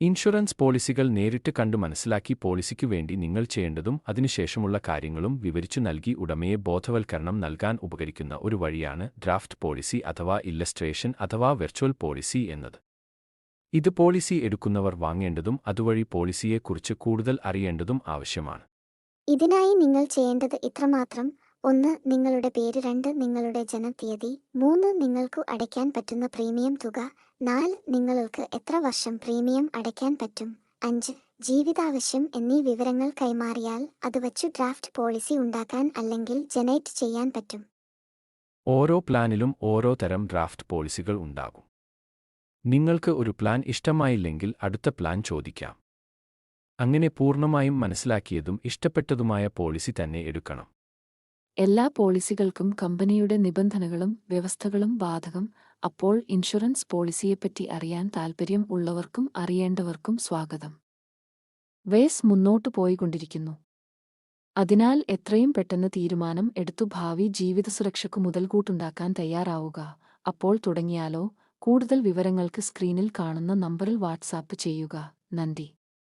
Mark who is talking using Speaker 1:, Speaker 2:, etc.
Speaker 1: Insurance പോളിസികൾ നേരിട്ട് കണ്ടു മനസ്സിലാക്കി പോളിസിക്കു വേണ്ടി നിങ്ങൾ ചെയ്യേണ്ടതും അതിനുശേഷമുള്ള കാര്യങ്ങളും വിവരിച്ചു നൽകി ഉടമയെ ബോധവൽക്കരണം നൽകാൻ ഉപകരിക്കുന്ന ഒരു വഴിയാണ് ഡ്രാഫ്റ്റ് പോളിസി അഥവാ ഇല്ലസ്ട്രേഷൻ അഥവാ വെർച്വൽ പോളിസി എന്നത്. ഇത് പോളിസി എടുക്കുന്നവർ വാങ്ങേണ്ടതും അതുവഴി പോളിസിയെക്കുറിച്ച് കൂടുതൽ അറിയേണ്ടതും ആവശ്യമാണ്.
Speaker 2: ഇതിനായി നിങ്ങൾ ചെയ്യേണ്ടത് ഇത്രമാത്രം. ഒന്ന് നിങ്ങളുടെ പേര്. രണ്ട് നിങ്ങളുടെ ജനതീയതി മൂന്ന് നിങ്ങൾക്ക് അടയ്ക്കാൻ പറ്റുന്ന പ്രീമിയം തുക. നാല് നിങ്ങൾക്ക് എത്ര വർഷം പ്രീമിയം അടയ്ക്കാൻ പറ്റും? അഞ്ച് ജീവിതാവശ്യം എന്നീ വിവരങ്ങൾ കൈമാറിയാൽ അത് വച്ചു ഡ്രാഫ്റ്റ് പോളിസി ഉണ്ടാക്കാൻ അല്ലെങ്കിൽ ജനറേറ്റ് ചെയ്യാൻ പറ്റും.
Speaker 1: ഓരോ പ്ലാനിലും ഓരോ തരം ഡ്രാഫ്റ്റ് പോളിസികൾ ഉണ്ടാകും. നിങ്ങൾക്ക് ഒരു പ്ലാൻ ഇഷ്ടമായില്ലെങ്കിൽ അടുത്ത പ്ലാൻ ചോദിക്കാം. അങ്ങനെ പൂർണമായും മനസ്സിലാക്കിയതും ഇഷ്ടപ്പെട്ടതുമായ പോളിസി തന്നെ എടുക്കണം.
Speaker 3: എല്ലാ പോളിസികൾക്കും കമ്പനിയുടെ നിബന്ധനകളും വ്യവസ്ഥകളും ബാധകം. അപ്പോൾ ഇൻഷുറൻസ് പോളിസിയെപ്പറ്റി അറിയാൻ താൽപ്പര്യം ഉള്ളവർക്കും അറിയേണ്ടവർക്കും സ്വാഗതം. വേസ് മുന്നോട്ടു പോയിക്കൊണ്ടിരിക്കുന്നു. അതിനാൽ എത്രയും പെട്ടെന്ന് തീരുമാനം എടുത്തു ഭാവി ജീവിത സുരക്ഷയ്ക്ക് മുതൽകൂട്ടുണ്ടാക്കാൻ തയ്യാറാവുക. അപ്പോൾ തുടങ്ങിയാലോ? കൂടുതൽ വിവരങ്ങൾക്ക് സ്ക്രീനിൽ കാണുന്ന നമ്പറിൽ വാട്സാപ്പ് ചെയ്യുക. നന്ദി.